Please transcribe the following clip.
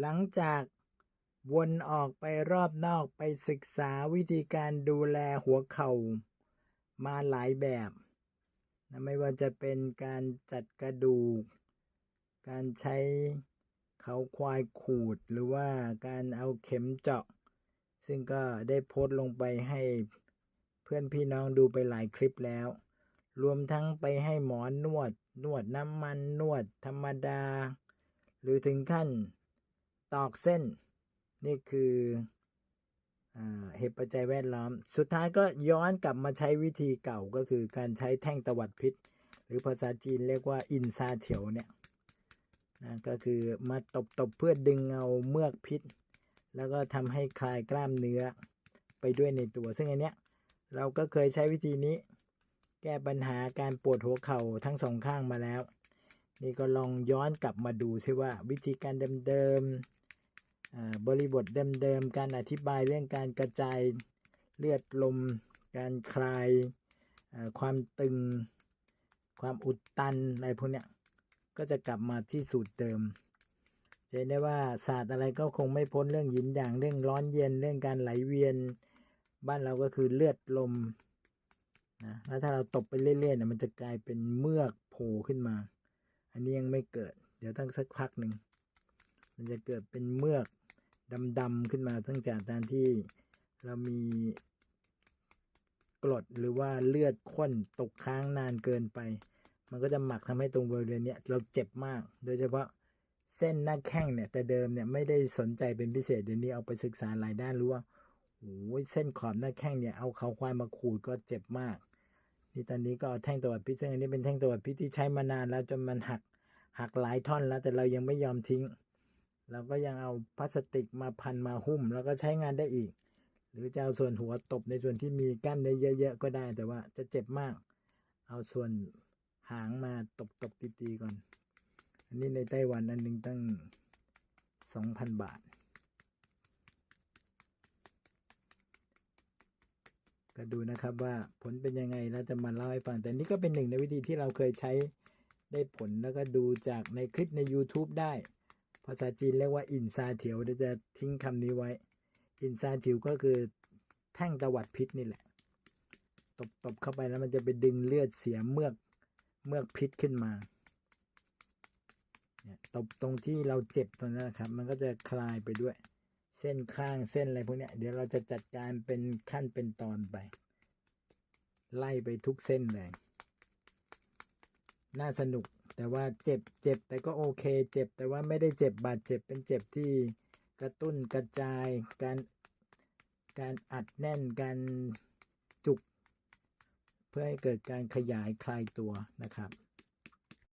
หลังจากวนออกไปรอบนอกไปศึกษาวิธีการดูแลหัวเข่า มาหลายแบบนะไม่ว่าจะเป็นการจัดกระดูก การใช้เขาควายขูดหรือว่าการเอาเข็มเจาะ ซึ่งก็ได้โพสต์ลงไปให้เพื่อนพี่น้องดูไปหลายคลิปแล้ว รวมทั้งไปให้หมอนวด นวดน้ำมันนวดธรรมดา หรือถึงขั้น ตอกเส้น นี่คืออเหตุปัจจัยแวดล้อม สุดท้ายก็ย้อนกลับมาใช้วิธีเก่าก็คือการใช้แท่งตวัดพิษ หรือภาษาจีนเรียกว่าอินซาเถียวเนี่ยนะก็คือมาตบตบๆเพื่อดึงเอาเมือกพิษ แล้วก็ทำให้คลายกล้ามเนื้อไปด้วยในตัว ซึ่งอันเนี้ยเราก็เคยใช้วิธีนี้ แก้ปัญหาการปวดหัวเข่าทั้งสองข้างมาแล้ว นี่ก็ลองย้อนกลับมาดูซิว่าวิธีการเดิม บริบทเดิมๆ การอธิบายเรื่องการกระจายเลือดลม การคลายความตึง ความอุดตันอะไรพวกเนี้ยก็จะกลับมาที่สูตรเดิมจะเห็นได้ว่าศาสตร์อะไรก็คงไม่พ้นเรื่องหยินอย่างเรื่องร้อนเย็นเรื่องการไหลเวียน บ้านเราก็คือเลือดลมนะแล้วถ้าเราตบไปเรื่อยๆเนี่ยมันจะกลายเป็นเมือกโผล่ขึ้นมา อันนี้ยังไม่เกิด เดี๋ยวตั้งสักพักหนึ่งมันจะเกิดเป็นเมือก ดำๆขึ้นมาตั้งจากการที่เรามีกรดหรือว่าเลือดข้นตกค้างนานเกินไป มันก็จะหมักทำให้ตรงบริเวณเนี้ยเราเจ็บมาก โดยเฉพาะเส้นหน้าแข้งเนี่ยแต่เดิมเนี่ยไม่ได้สนใจเป็นพิเศษเดี๋ยวนี้เอาไปศึกษาหลายด้านรู้ว่าโอ้ยเส้นขอบหน้าแข้งเนี่ยเอาเขาควายมาขูดก็เจ็บมากนี่ตอนนี้ก็เอาแท่งตวัดพิษซึ่งอันนี้เป็นแท่งตวัดพิษที่ใช้มานานแล้วจนมันหักหักหลายท่อนแล้วแต่เรายังไม่ยอมทิ้ง เราก็ยังเอาพลาสติกมาพันมาหุ้ม แล้วก็ใช้งานได้อีก หรือจะเอาส่วนหัวตบในส่วนที่มีกล้ามเนื้อเยอะๆก็ได้ แต่ว่าจะเจ็บมาก เอาส่วนหางมาตบตบตีๆก่อน อันนี้ในไต้หวันอันหนึงตั้งสองพันบาท ก็ดูนะครับว่าผลเป็นยังไงแล้วจะมาเล่าให้ฟัง แต่นี่ก็เป็นหนึ่งในวิธีที่เราเคยใช้ได้ผลแล้วก็ดูจากในคลิปใน YouTube ได้ ภาษาจีนเรียกว่าอินซาเถียวเดี๋ยวจะทิ้งคำนี้ไว้ อินซาเถียวก็คือแท่งตวัดพิษนี่แหละ ตบตบเข้าไปแล้วมันจะไปดึงเลือดเสียเมือกเมือกพิษขึ้นมาเนี่ยตบตรงที่เราเจ็บตรงนั้นนะครับ มันก็จะคลายไปด้วย เส้นข้างเส้นอะไรพวกนี้เดี๋ยวเราจะจัดการเป็นขั้นเป็นตอนไป ไล่ไปทุกเส้นเลย น่าสนุก แต่ว่าเจ็บเจ็บแต่ก็โอเค เจ็บแต่ว่าไม่ได้เจ็บบาดเจ็บเป็นเจ็บที่กระตุ้นกระจาย การการอัดแน่นการจุก เพื่อให้เกิดการขยายคลายตัวนะครับ